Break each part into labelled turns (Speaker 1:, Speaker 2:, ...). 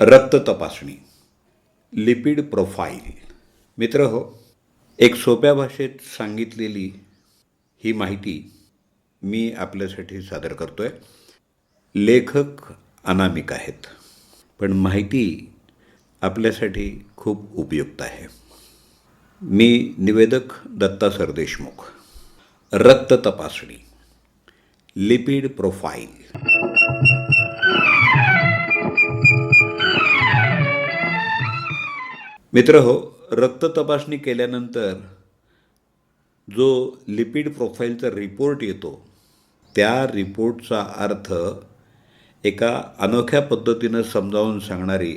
Speaker 1: रक्त तपासणी. Lipid profile मित्र हो एक सोप्या भाषेत सांगितलेली ही माहिती मी आपल्यासाठी सादर करतो आहे लेखक अनामिक आहेत पण माहिती आपल्यासाठी खूप उपयुक्त आहे. मी निवेदक दत्ता सरदेशमुख. रक्त तपासणी. लिपिड प्रोफाईल मित्र हो रक्त तपासणी केल्यानंतर जो लिपिड प्रोफाईलचा रिपोर्ट येतो त्या रिपोर्टचा अर्थ एका अनोख्या पद्धतीनं समजावून सांगणारी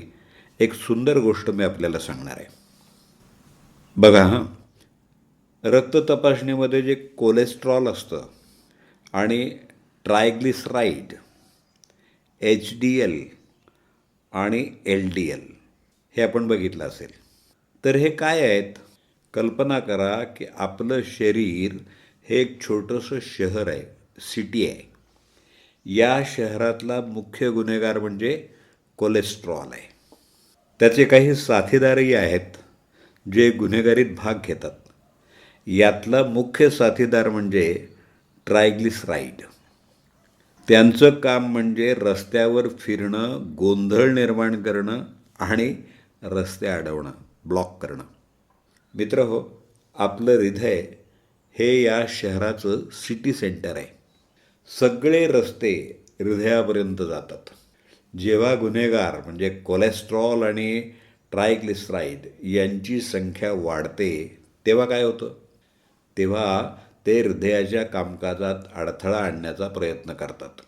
Speaker 1: एक सुंदर गोष्ट मी आपल्याला सांगणार आहे. बघा हां रक्त तपासणीमध्ये जे कोलेस्ट्रॉल असतं आणि ट्रायग्लिसराईड एच डी एल आणि एल डी एल हे आपण बघितलं असेल. तर हे काय आहेत? कल्पना करा की आपलं शरीर हे एक छोटंसं शहर आहे सिटी आहे. या शहरातला मुख्य गुन्हेगार म्हणजे कोलेस्ट्रॉल आहे. त्याचे काही साथीदारही आहेत जे गुन्हेगारीत भाग घेतात. यातला मुख्य साथीदार म्हणजे ट्रायग्लिसराईड त्यांचं काम म्हणजे रस्त्यावर फिरणं गोंधळ निर्माण करणं आणि रस्ते अडवणं. ब्लॉक करणं. मित्र हो आपलं हृदय हे या शहराचं सिटी सेंटर आहे. सगळे रस्ते हृदयापर्यंत जातात. जेव्हा गुन्हेगार म्हणजे कोलेस्ट्रॉल आणि ट्रायग्लिसराईड यांची संख्या वाढते तेव्हा काय होतं? तेव्हा ते हृदयाच्या कामकाजात अडथळा आणण्याचा प्रयत्न करतात.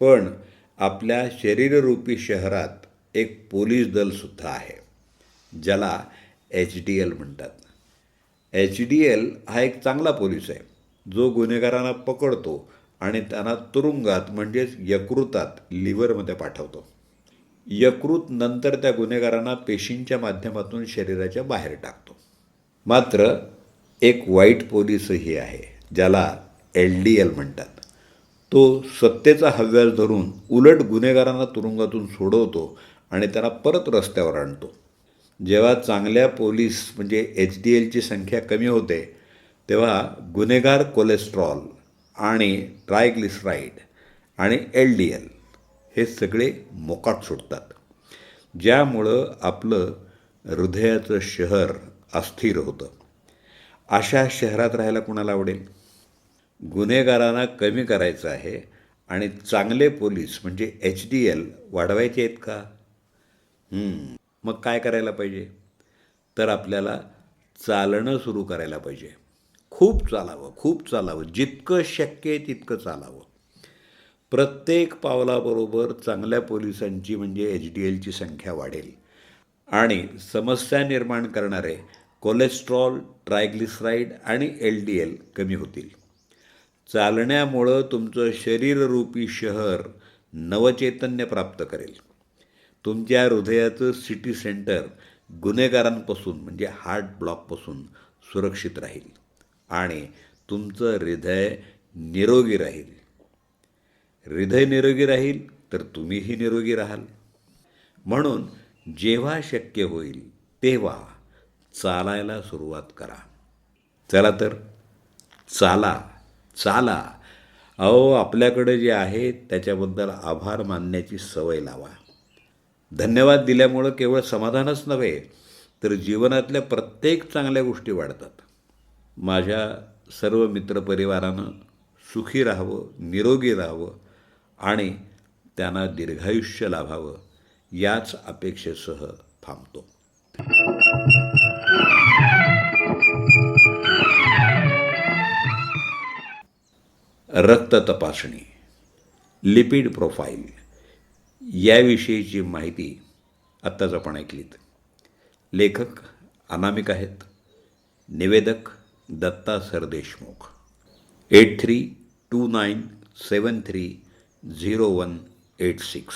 Speaker 1: पण आपल्या शरीररूपी शहरात एक पोलीस दलसुद्धा आहे. ज्याला एच डी एल म्हणतात. एच डी एल हा एक चांगला पोलीस आहे. जो गुन्हेगारांना पकडतो आणि त्यांना तुरुंगात म्हणजेच यकृतात लिव्हरमध्ये पाठवतो. यकृत नंतर त्या गुन्हेगारांना पेशींच्या माध्यमातून शरीराच्या बाहेर टाकतो. मात्र एक वाईट पोलीसही आहे ज्याला एल डी एल म्हणतात. तो सत्तेचा हव्यास धरून उलट गुन्हेगारांना तुरुंगातून सोडवतो आणि त्यांना परत रस्त्यावर आणतो. जेव्हा चांगल्या पोलीस म्हणजे एच डी एलची संख्या कमी होते तेव्हा गुन्हेगार कोलेस्ट्रॉल आणि ट्रायग्लिसराईड आणि एल डी एल हे सगळे मोकाट सुटतात. ज्यामुळं आपलं हृदयाचं शहर अस्थिर होतं. अशा शहरात राहायला कुणाला आवडेल? गुन्हेगारांना कमी करायचं आहे आणि चांगले पोलीस म्हणजे एच डी एल वाढवायचे आहेत का? मग काय करायला पाहिजे? तर आपल्याला चालणं सुरू करायला पाहिजे. खूप चालावं खूप चालावं. जितकं शक्य आहे तितकं चालावं. प्रत्येक पावलाबरोबर चांगल्या पोलिसांची म्हणजे एच डी एलची संख्या वाढेल. आणि समस्या निर्माण करणारे कोलेस्ट्रॉल ट्रायग्लिसराईड आणि एल डी एल कमी होतील. चालण्यामुळं तुमचं शरीररूपी शहर नवचैतन्य प्राप्त करेल. तुमच्या हृदयाचं सिटी सेंटर गुन्हेगारांपासून म्हणजे हार्ट ब्लॉकपासून सुरक्षित राहील आणि तुमचं हृदय निरोगी राहील. हृदय निरोगी राहील तर तुम्हीही निरोगी राहाल. म्हणून जेव्हा शक्य होईल तेव्हा चालायला सुरुवात करा. चला तर. चाला. चाला. अहो आपल्याकडे जे आहे त्याच्याबद्दल आभार मानण्याची सवय लावा. धन्यवाद दिल्यामुळं केवळ समाधानच नव्हे तर जीवनातल्या प्रत्येक चांगल्या गोष्टी वाढतात. माझ्या सर्व मित्रपरिवारानं सुखी राहावं निरोगी राहावं आणि त्यांना दीर्घायुष्य लाभावं याच अपेक्षेसह थांबतो. रक्त तपासणी लिपिड प्रोफाईल याविषयीची माहिती आत्ताच आपण ऐकलीत. लेखक अनामिक आहेत. निवेदक Datta Sardeshmukh. Eight three two nine seven three zero one eight six.